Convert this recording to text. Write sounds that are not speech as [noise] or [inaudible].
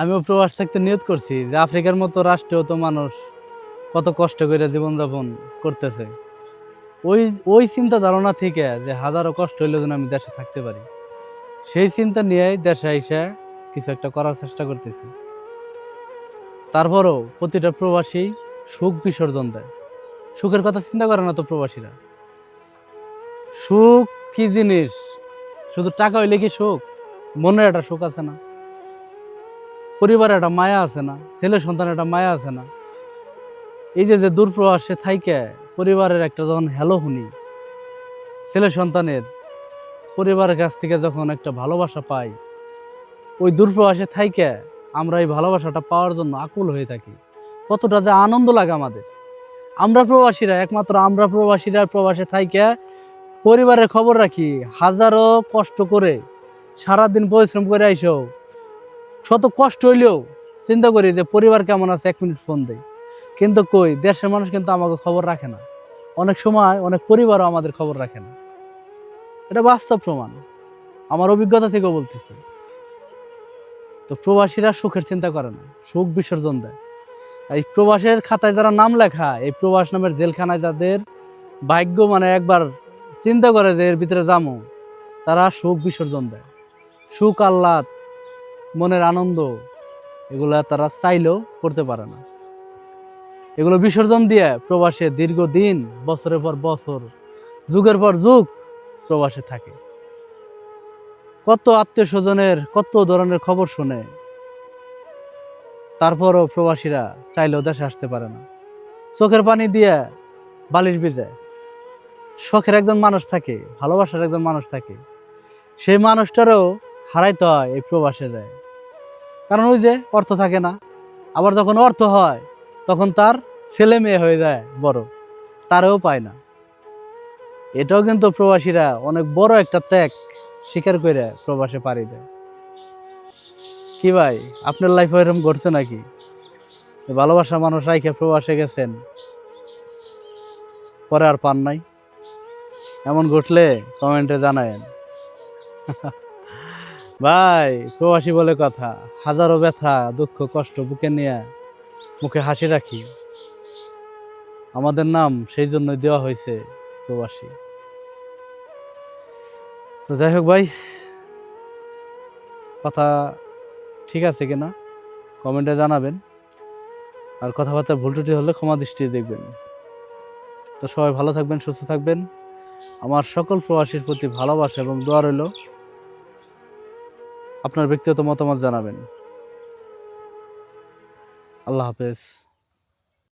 আমিও প্রবাস থাকতে নিয়ত করছি, যে আফ্রিকার মতো রাষ্ট্রেও তো মানুষ কত কষ্ট করে জীবনযাপন করতেছে। ওই ওই চিন্তা ধারণা থেকে যে হাজারো কষ্ট হইলেও যেন আমি দেশে থাকতে পারি, সেই চিন্তা নিয়েই দেশে আইসা কিছু একটা করার চেষ্টা করতেছি। তারপরও প্রতিটা প্রবাসী সুখ বিসর্জন দেয়। সুখের কথা চিন্তা করে না তো প্রবাসীরা। সুখ কি জিনিস? শুধু টাকা হইলে কি সুখ? মনের একটা সুখ আছে না। পরিবারে একটা মায়া আছে না, ছেলে সন্তানের একটা মায়া আছে না। এই যে যে দূরপ্রবাসে থাইকে পরিবারের একটা যখন হ্যালো শুনি, ছেলে সন্তানের পরিবারের কাছ থেকে যখন একটা ভালোবাসা পাই, ওই দূরপ্রবাসে থাইকে আমরা এই ভালোবাসাটা পাওয়ার জন্য আকুল হয়ে থাকি। কতটা যে আনন্দ লাগে আমাদের। আমরা প্রবাসীরা, একমাত্র আমরা প্রবাসীরা প্রবাসে থাইকে পরিবারের খবর রাখি, হাজারো কষ্ট করে সারাদিন পরিশ্রম করে আইসো শত কষ্ট হইলেও চিন্তা করি যে পরিবার কেমন আছে, এক মিনিট ফোন দেয় কিন্তু কই, দেশের মানুষ কিন্তু আমাকে খবর রাখে না। অনেক সময় অনেক পরিবারও আমাদের খবর রাখে না। এটা বাস্তব প্রমাণ। আমার অভিজ্ঞতা থেকেও বলতেছি। তো প্রবাসীরা সুখের চিন্তা করে না, সুখ বিসর্জন দেয়। এই প্রবাসের খাতায় যারা নাম লেখা, এই প্রবাস নামের জেলখানায় যাদের ভাগ্য মানে একবার চিন্তা করে যে এর ভিতরে যামো, তারা সুখ বিসর্জন দেয়। সুখ আহ্লাদ মনের আনন্দ, এগুলা তারা চাইলেও করতে পারে না। এগুলো বিসর্জন দিয়ে প্রবাসে দীর্ঘদিন, বছরের পর বছর, যুগের পর যুগ প্রবাসে থাকে। কত আত্মীয় স্বজনের কত ধরনের খবর শুনে তারপরও প্রবাসীরা চাইলেও দেশে আসতে পারে না। চোখের পানি দিয়ে বালিশ ভিজায় শখের একজন মানুষ থাকে, ভালোবাসার একজন মানুষ থাকে। সেই মানুষটারও হারাইতে হয় এই প্রবাসে যায়। কারণ ওই যে অর্থ থাকে না। আবার যখন অর্থ হয়, তখন তার ছেলে মেয়ে হয়ে যায় বড়, তারও পায় না। এটাও কিন্তু প্রবাসীরা অনেক বড় একটা ত্যাগ স্বীকার করে প্রবাসে পাড়ি দেয়। কি ভাই, আপনার লাইফে এরকম ঘটছে নাকি? ভালোবাসা মানুষ রাইখে প্রবাসে গেছেন, পরে আর পান নাই। এমন ঘটলে কমেন্টে জানায়েন। [laughs] ভাই প্রবাসী বলে কথা। হাজারো ব্যথা, দুঃখ, কষ্ট বুকে নিয়ে মুখে হাসি রাখি। আমাদের নাম সেই জন্যই দেওয়া হয়েছে প্রবাসী তো যাই হোক ভাই, কথা ঠিক আছে কিনা কমেন্টে জানাবেন। আর কথাবার্তা ভুল ত্রুটি হলে ক্ষমা দৃষ্টি দেখবেন। তো সবাই ভালো থাকবেন, সুস্থ থাকবেন। আমার সকল প্রবাসীর প্রতি ভালোবাসা এবং দোয়া রইল। আপনার ব্যক্তিগত মতামত জানাবেন। আল্লাহ হাফেজ।